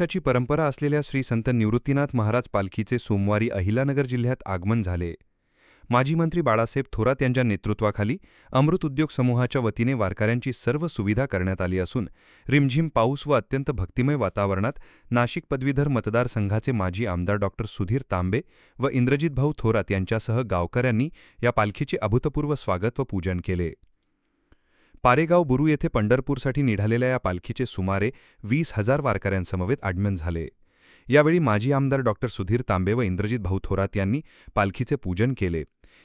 वर्षाची परंपरा असलेल्या श्री संत निवृत्तीनाथ महाराज पालखीचे सोमवारी अहिलानगर जिल्ह्यात आगमन झाले. माजी मंत्री बाळासाहेब थोरात यांच्या नेतृत्वाखाली अमृत उद्योग समूहाच्या वतीने वारकऱ्यांची सर्व सुविधा करण्यात आली असून रिमझिम पाऊस व अत्यंत भक्तिमय वातावरणात नाशिक पदवीधर मतदारसंघाचे माजी आमदार डॉक्टर सुधीर तांबे व इंद्रजित भाऊ थोरात यांच्यासह गावकऱ्यांनी या पालखीचे अभूतपूर्व स्वागत व पूजन केले. पारेगाव बुरू येथे पंढरपूरसाठी निघालेल्या या पालखीचे सुमारे वीस हजार वारकऱ्यांसमवेत आगमन झाले. यावेळी माजी आमदार डॉ सुधीर तांबे व इंद्रजित भाऊ थोरात यांनी पालखीचे पूजन केले.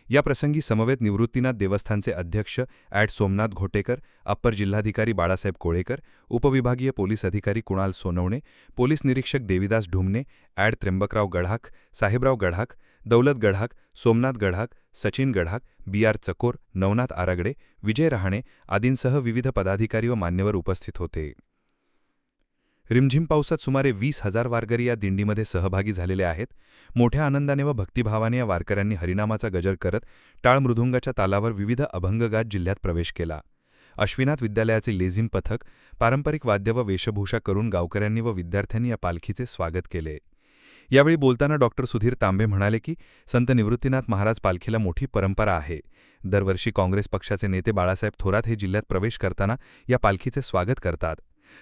या प्रसंगी समवेत निवृत्तीनाथ देवस्थानचे अध्यक्ष ॲड सोमनाथ घोटेकर अप्पर जिल्हाधिकारी बाळासाहेब कोळेकर उपविभागीय पोलीस अधिकारी कुणाल सोनवणे पोलीस निरीक्षक देविदास ढुमणे ॲड त्र्यंबकराव गढाक साहेबराव गढाक दौलत गढाक सोमनाथ गढाक सचिन गढाक बी आर चकोर नवनाथ आरागडे विजय रहाणे आदींसह विविध पदाधिकारी व मान्यवर उपस्थित होते. रिमझिम पावसात सुमारे वीस हजार वारकरी या दिंडीमध्ये सहभागी झालेले आहेत. मोठ्या आनंदाने व भक्तिभावाने या वारकऱ्यांनी हरिनामाचा गजर करत टाळ मृदुंगाच्या तालावर विविध अभंगगात जिल्ह्यात प्रवेश केला. अश्विनाथ विद्यालयाचे लेझिम पथक पारंपरिक वाद्य व वेशभूषा करून गावकऱ्यांनी व विद्यार्थ्यांनी या पालखीचे स्वागत केले. यावेळी बोलताना डॉक्टर सुधीर तांबे म्हणाले की संत निवृत्तीनाथ महाराज पालखीला मोठी परंपरा आहे. दरवर्षी काँग्रेस पक्षाचे नेते बाळासाहेब थोरात हे जिल्ह्यात प्रवेश करताना या पालखीचे स्वागत करतात.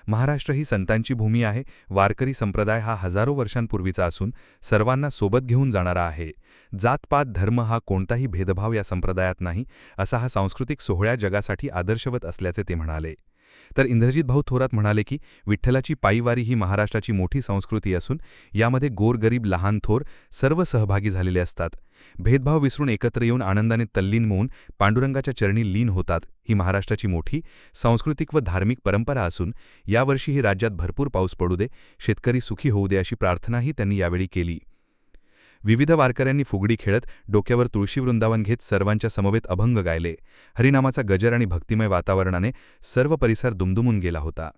महाराष्ट्र ही संतांची भूमी आहे. वारकरी संप्रदाय हा हजारो वर्षांपूर्वीचा असून सर्वांना सोबत घेऊन जाणारा आहे. जातपात धर्म हा कोणताही भेदभाव या संप्रदायात नाही असा हा सांस्कृतिक सोहळ्या जगासाठी आदर्शवत असल्याचे ते म्हणाले. तर इंद्रजित भाऊ थोरात म्हणाले की विठ्ठलाची पायीवारी ही महाराष्ट्राची मोठी संस्कृती असून यामध्ये गोरगरीब लहान थोर सर्व सहभागी झालेले असतात. भेदभाव विसरून एकत्र येऊन आनंदाने तल्लीन होऊन पांडुरंगाच्या चरणी लीन होतात ही महाराष्ट्राची मोठी सांस्कृतिक व धार्मिक परंपरा असून यावर्षीही राज्यात भरपूर पाऊस पडू दे शेतकरी सुखी होऊ दे अशी प्रार्थनाही त्यांनी यावेळी केली. विविध वारकऱ्यांनी फुगडी खेळत डोक्यावर तुळशी वृंदावन घेत सर्वांच्या समवेत अभंग गायले. हरिनामाचा गजर आणि भक्तिमय वातावरणाने सर्व परिसर दुमदुमून गेला होता.